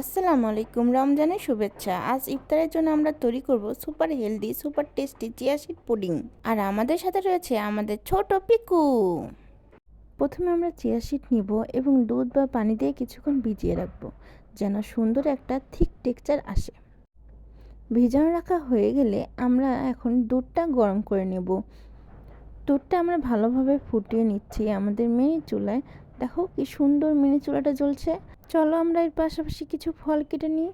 আসসালামু আলাইকুম। রমজানের শুভেচ্ছা। আজ ইফতারের জন্য আমরা তৈরি করব super healthy, super tasty chia seed pudding. আর আমাদের সাথে রয়েছে আমাদের ছোট পিকু। প্রথমে আমরা চিয়া সিড নিব এবং দুধ বা পানি দিয়ে কিছুক্ষণ ভিজিয়ে রাখব, যেন সুন্দর একটা থিক টেক্সচার আসে। ভিজানো রাখা হয়ে গেলে আমরা এখন দুধটা গরম করে নেব। দুধটা আমরা ভালোভাবে ফুটিয়ে নিচ্ছি আমাদের মিনি চুলায়। দেখো কি সুন্দর মিনি চুলাটা জ্বলছে। চলো আমরা এর পাশাপাশি কিছু ফল কেটে নিই।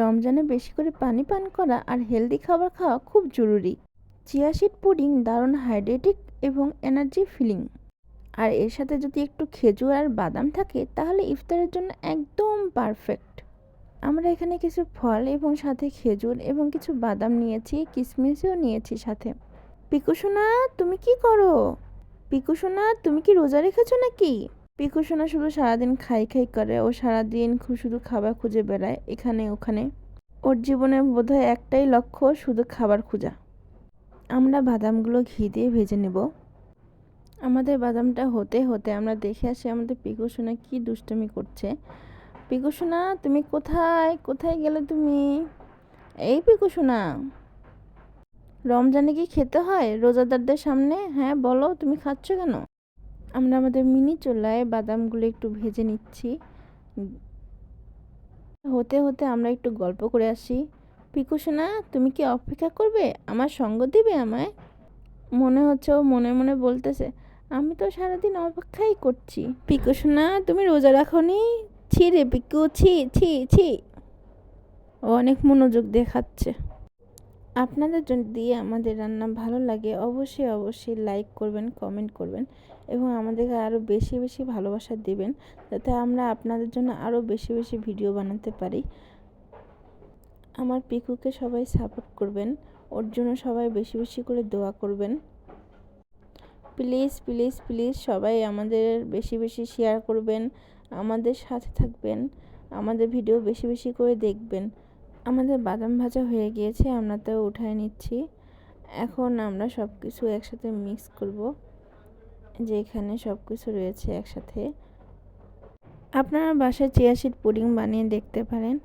রমজানে বেশি করে পানি পান করা আর হেলদি খাবার খাওয়া খুব জরুরি। চিয়া সিড পুডিং দারুণ হাইড্রেটিক এবং এনার্জি ফিলিং আর এর সাথে যদি একটু খেজুর আর বাদাম থাকে, তাহলে ইফতারের জন্য একদম পারফেক্ট আমরা এখানে কিছু ফল এবং সাথে খেজুর এবং কিছু বাদাম নিয়েছি কিশমিশও নিয়েছি সাথে। পিকুসোনা তুমি কি করো? পিকুসোনা তুমি কি রোজা রেখেছো নাকি? পিকুসোনা শুধু সারাদিন খাই খাই করে, ও সারাদিন শুধু খাবার খুঁজে বেড়ায়, এখানে ওখানে। ওর জীবনে বোধহয় একটাই লক্ষ্য, শুধু খাবার খোঁজা। আমরা বাদামগুলো ঘি দিয়ে ভেজে নেব। আমাদের বাদামটা হতে হতে আমরা দেখে আসি আমাদের পিকুসোনা কি দুষ্টুমি করছে। পিকুসোনা তুমি কোথায়? কোথায় গেলে তুমি? এই পিকুসোনা রমজানে কি খেতে হয়? রোজাদারদের সামনে? হ্যাঁ বলো, তুমি খাচ্ছ কেন? আমরা আমাদের মিনি চুলায় বাদামগুলো একটু ভেজে নিচ্ছি। হতে হতে আমরা একটু গল্প করে আসি। পিকুসোনা তুমি কি অপেক্ষা করবে? আমার সঙ্গ দিবে আমায়? মনে হচ্ছে ও মনে মনে বলতেছে, আমি তো সারাদিন অপেক্ষাই করছি। পিকুসোনা তুমি রোজা রাখোনি? ছি রে পিকু, ছি ছি ছি। ও অনেক মনোযোগ দেখাচ্ছে আপনাদের যদি আমাদের রান্না ভালো লাগে, অবশ্যই অবশ্যই লাইক করবেন কমেন্ট করবেন এবং আমাদেরকে আরও বেশি বেশি ভালোবাসা দেবেন যাতে আমরা আপনাদের জন্য আরও বেশি বেশি ভিডিও বানাতে পারি। আমার পিকুকে সবাই সাপোর্ট করবেন, ওর জন্য সবাই বেশি বেশি করে দোয়া করবেন। প্লিজ প্লিজ প্লিজ সবাই আমাদের বেশি বেশি শেয়ার করবেন, আমাদের সাথে থাকবেন, আমাদের ভিডিও বেশি বেশি করে দেখবেন। আমাদের বাদাম ভাজা হয়ে গিয়েছে, আমরা তো উঠায় নিচ্ছি। এখন আমরা সব কিছু একসাথে মিক্স করব যে এখানে সব কিছু রয়েছে একসাথে। আপনারা বাসায় চিয়া সিড পুডিং বানিয়ে দেখতে পারেন।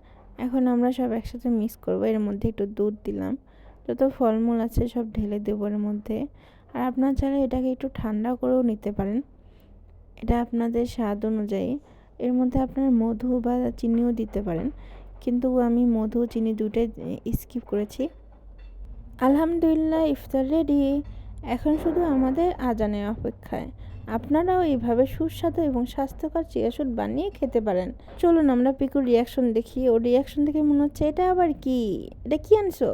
এখন আমরা সব একসাথে মিক্স করব, এর মধ্যে একটু দুধ দিলাম। যত ফলমূল আছে সব ঢেলে দেবো এর মধ্যে। আর আপনার চাইলে এটাকে একটু ঠান্ডা করেও নিতে পারেন। এটা আপনাদের স্বাদ অনুযায়ী। এর মধ্যে আপনার মধু বা চিনিও দিতে পারেন। কিন্তু আমি মধু, চিনি দুটোই স্কিপ করেছি। আলহামদুলিল্লাহ, ইফতার রেডি এখন শুধু আমাদের আজানের অপেক্ষায়। আপনারাও এইভাবে সুস্বাদু এবং স্বাস্থ্যকর চিয়াশুট বানিয়ে খেতে পারেন। চলুন আমরা পিকুর রিয়াকশন দেখি। ও রিয়াকশন দেখে মনে হচ্ছে, এটা আবার কি? এটা কি আনছো?